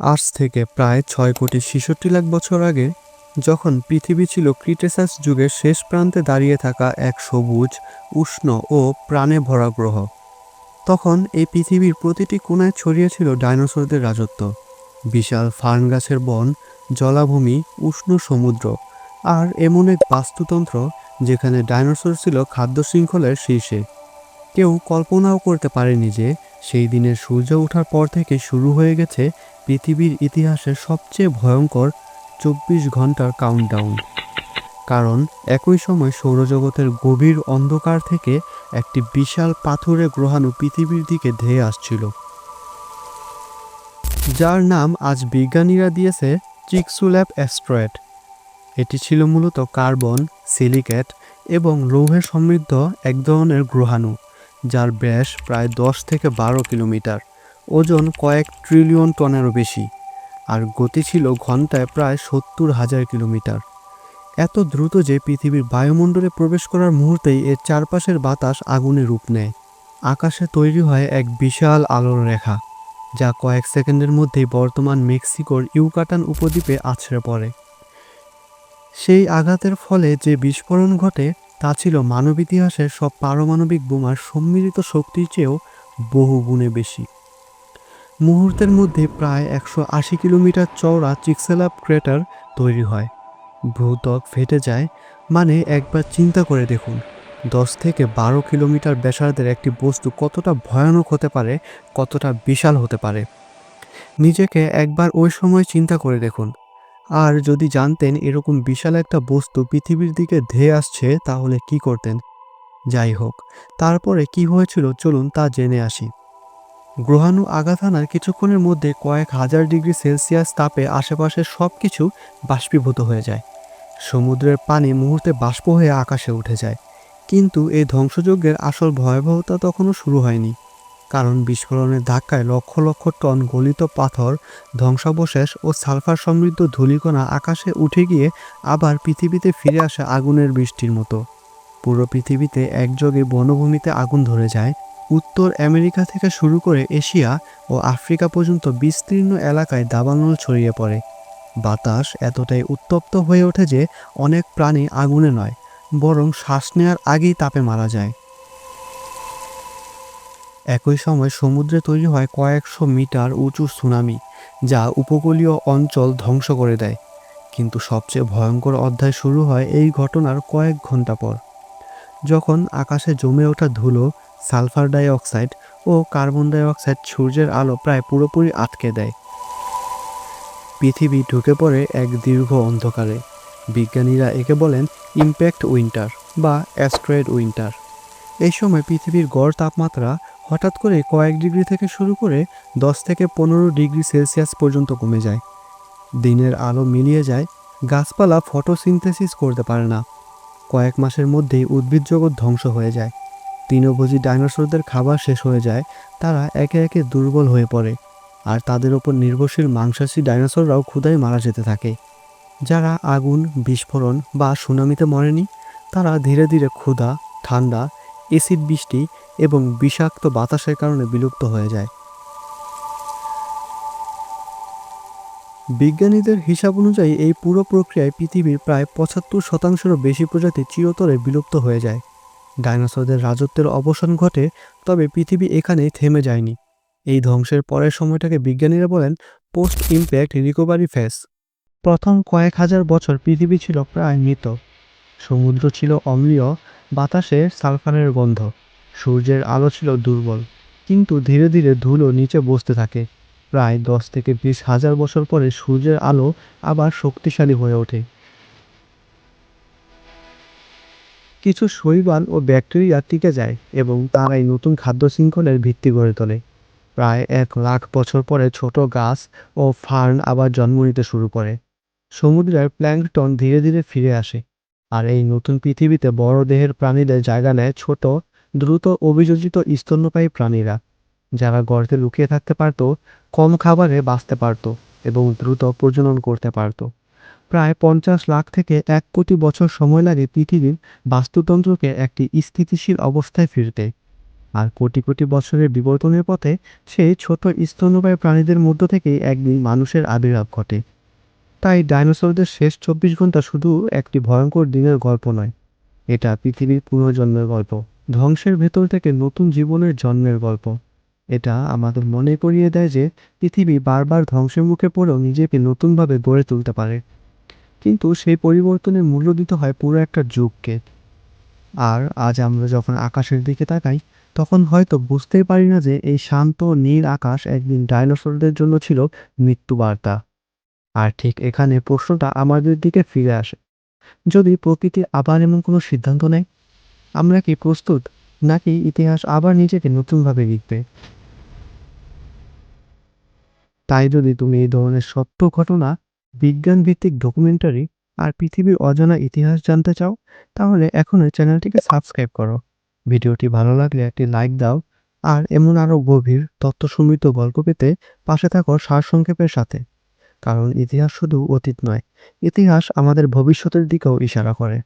আজ থেকে প্রায় ছয় কোটি ছেষট্টি লাখ বছর আগে, যখন পৃথিবী ছিল ক্রিটেসাস যুগের শেষ প্রান্তে দাঁড়িয়ে থাকা এক সবুজ, উষ্ণ ও প্রাণে ভরা গ্রহ। তখন এই পৃথিবীর প্রতিটি কোণায় ছড়িয়ে ছিল ডাইনোসরদের রাজত্ব। বিশাল ফার্ন গাছের বন, জলাভূমি, উষ্ণ সমুদ্র আর এমন এক বাস্তুতন্ত্র যেখানে ডাইনোসর ছিল খাদ্য শৃঙ্খলের শীর্ষে। কেউ কল্পনাও করতে পারেনি যে সেই দিনের সূর্য ওঠার পর থেকে শুরু হয়ে গেছে পৃথিবীর ইতিহাসের সবচেয়ে ভয়ঙ্কর চব্বিশ ঘণ্টার কাউন্টডাউন কারণ একই সময় সৌরজগতের গভীর অন্ধকার থেকে একটি বিশাল পাথুরে গ্রহাণু পৃথিবীর দিকে ধেয়ে আসছিল। যার নাম আজ বিজ্ঞানীরা দিয়েছে চিকসুল্যাব অ্যাস্ট্রয়েড। এটি ছিল মূলত কার্বন, সিলিকেট এবং লৌহে সমৃদ্ধ এক ধরনের গ্রহাণু। যার ব্যাস প্রায় দশ থেকে বারো কিলোমিটার। ওজন কয়েক ট্রিলিয়ন টনেরও বেশি। আর গতি ছিল ঘন্টায় প্রায় সত্তর হাজার কিলোমিটার। এত দ্রুত যে পৃথিবীর বায়ুমণ্ডলে প্রবেশ করার মুহূর্তেই এর চারপাশের বাতাস আগুনে রূপ নেয়। আকাশে তৈরি হয় এক বিশাল আলোর রেখা, যা কয়েক সেকেন্ডের মধ্যেই বর্তমান মেক্সিকোর ইউকাটান উপদ্বীপে আছড়ে পড়ে। সেই আঘাতের ফলে যে বিস্ফোরণ ঘটে তা ছিল মানব ইতিহাসের সব পারমাণবিক বোমার সম্মিলিত শক্তির চেয়েও বহু গুণে বেশি। মুহূর্তের মধ্যে প্রায় একশো আশি কিলোমিটার চওড়া চিক্সেলাপ ক্রেটার তৈরি হয়। ভূত্বক ফেটে যায় মানে একবার চিন্তা করে দেখুন, দশ থেকে বারো কিলোমিটার ব্যাসার্ধের একটি বস্তু কতটা ভয়ানক হতে পারে, কতটা বিশাল হতে পারে। নিজেকে একবার ওই সময় চিন্তা করে দেখুন আর যদি জানতেন এরকম বিশাল একটা বস্তু পৃথিবীর দিকে ধেয়ে আসছে, তাহলে কি করতেন? যাই হোক, তারপরে কি হয়েছিল চলুন তা জেনে আসি। গ্রহাণু আঘাত কিছুক্ষণের মধ্যে কয়েক হাজার ডিগ্রি সেলসিয়াস তাপে আশেপাশের সব কিছু বাষ্পীভূত হয়ে যায়। সমুদ্রের পানি মুহূর্তে বাষ্প হয়ে আকাশে উঠে যায়। কিন্তু এই ধ্বংসযজ্ঞের আসল ভয়াবহতা তখনও শুরু হয়নি। কারণ বিস্ফোরণের ধাক্কায় লক্ষ লক্ষ টন গলিত পাথর, ধ্বংসাবশেষ ও সালফার সমৃদ্ধ ধূলিকণা আকাশে উঠে গিয়ে আবার পৃথিবীতে ফিরে আসে আগুনের বৃষ্টির মতো। পুরো পৃথিবীতে একযোগে বনভূমিতে আগুন ধরে যায়। উত্তর আমেরিকা থেকে শুরু করে এশিয়া ও আফ্রিকা পর্যন্ত বিস্তীর্ণ এলাকায় দাবানল ছড়িয়ে পড়ে। বাতাস এতটাই উত্তপ্ত হয়ে ওঠে যে অনেক প্রাণী আগুনে নয়, বরং শ্বাস নেওয়ার আগেই তাপে মারা যায়। একই সময় সমুদ্রে তৈরি হয় কয়েকশো মিটার উঁচু সুনামি, যা উপকূলীয় অঞ্চল ধ্বংস করে দেয়। কিন্তু সবচেয়ে ভয়ঙ্কর অধ্যায় শুরু হয় এই ঘটনার কয়েক ঘণ্টা পর। যখন আকাশে জমে ওঠা ধুলো, সালফার ডাই অক্সাইড ও কার্বন ডাইঅক্সাইড সূর্যের আলো প্রায় পুরোপুরি আটকে দেয়। পৃথিবী ঢুকে পড়ে এক দীর্ঘ অন্ধকারে। বিজ্ঞানীরা একে বলেন ইম্প্যাক্ট উইন্টার বা অ্যাস্ট্রয়েড উইন্টার। এই সময় পৃথিবীর গড় তাপমাত্রা হঠাৎ করে কয়েক ডিগ্রি থেকে শুরু করে দশ থেকে পনেরো ডিগ্রি সেলসিয়াস পর্যন্ত কমে যায়। দিনের আলো মিলিয়ে যায়, গাছপালা ফটোসিনথেসিস করতে পারে না। কয়েক মাসের মধ্যেই উদ্ভিদ জগৎ ধ্বংস হয়ে যায়। তৃণভোজী ডাইনোসরদের খাবার শেষ হয়ে যায়, তারা একে একে দুর্বল হয়ে পড়ে। আর তাদের ওপর নির্ভরশীল মাংসাশী ডাইনোসররাও ক্ষুধায় মারা যেতে থাকে। যারা আগুন, বিস্ফোরণ বা সুনামিতে মরেনি, তারা ধীরে ধীরে ক্ষুধা, ঠান্ডা, এসিড বৃষ্টি এবং বিষাক্ত বাতাসের কারণে বিলুপ্ত হয়ে যায়। বিজ্ঞানীদের হিসাব অনুযায়ী এই পুরো প্রক্রিয়ায় পৃথিবীর প্রায় পঁচাত্তর শতাংশেরও বেশি প্রজাতি চিরতরে বিলুপ্ত হয়ে যায়। ডাইনোসরদের রাজত্বের অবসান ঘটে, তবে পৃথিবী এখানেই থেমে যায়নি। এই ধ্বংসের পরের সময়টাকে বিজ্ঞানীরা বলেন পোস্ট ইমপ্যাক্ট রিকভারি ফেস প্রথম কয়েক হাজার বছর পৃথিবী ছিল প্রায় মৃত। সমুদ্র ছিল অম্লীয়, বাতাসে সালফারের গন্ধ। সূর্যের আলো ছিল দুর্বল, কিন্তু ধীরে ধীরে ধুলো নিচে বসতে থাকে। প্রায় দশ থেকে বিশ হাজার বছর পরে সূর্যের আলো আবার শক্তিশালী হয়ে ওঠে। কিছু শৈবাল ও ব্যাকটেরিয়া টিকে যায় এবং তারাই নতুন খাদ্য শৃঙ্খলের ভিত্তি গড়ে তোলে। প্রায় এক লাখ বছর পরে ছোট গাছ ও ফার্ন আবার জন্ম নিতে শুরু করে। সমুদ্রের প্ল্যাঙ্কটন ধীরে ধীরে ফিরে আসে, আর এই নতুন পৃথিবীতে বড় দেহের প্রাণীদের জায়গা নেয় ছোট দ্রুত অভিযোজিত স্তন্যপায়ী প্রাণীরা, যারা গর্তে লুকিয়ে থাকতে পারত, কম খাবারে বাঁচতে পারত এবং দ্রুত প্রজনন করতে পারত। প্রায় পঞ্চাশ লাখ থেকে এক কোটি বছর সময় লাগে পৃথিবীর বাস্তুতন্ত্রকে একটি স্থিতিশীল অবস্থায় ফিরতে। আর কোটি কোটি বছরের বিবর্তনের পথে সেই ছোট স্তন্যপায়ী প্রাণীদের মধ্য থেকেই একদিন মানুষের আবির্ভাব ঘটে। তাই ডাইনোসরদের শেষ চব্বিশ ঘণ্টা শুধু একটি ভয়ঙ্কর দিনের গল্প নয়, এটা পৃথিবীর পুনর্জন্মের গল্প। ধ্বংসের ভেতর থেকে নতুন জীবনের জন্মের গল্প। এটা আমাদের মনে করিয়ে দেয় যে, পৃথিবী বারবার ধ্বংসের মুখে পড়েও নিজেকে নতুনভাবে গড়ে তুলতে পারে। কিন্তু সেই পরিবর্তনের মূল্য দিতে হয় পুরো একটা যুগকে। আর আজ আমরা যখন আকাশের দিকে তাকাই, তখন হয়তো বুঝতেই পারি না যে, এই শান্ত নীল আকাশ একদিন ডাইনোসরদের জন্য ছিল মৃত্যুবার্তা আর ঠিক এখানে প্রশ্নটা আমাদের দিকে ফিরে আসে। যদি প্রকৃতি আবার এমন কোনো সিদ্ধান্ত নেয় আমরা কি প্রস্তুত, নাকি ইতিহাস আবার নিজেকে নতুনভাবে লিখবে? তাই যদি তুমি এই ধরনের সত্য ঘটনা বিজ্ঞান ভিত্তিক ডকুমেন্টারি আর পৃথিবীর অজানা ইতিহাস জানতে চাও, তাহলে এখনই চ্যানেলটিকে সাবস্ক্রাইব করো। ভিডিওটি ভালো লাগলে একটি লাইক দাও, আর এমন আরও গভীর তথ্য সমৃদ্ধ গল্প পেতে পাশে থাকো সারসংক্ষেপের সাথে। কারণ ইতিহাস শুধু অতীত নয়, ইতিহাস আমাদের ভবিষ্যতের দিকেও ইশারা করে।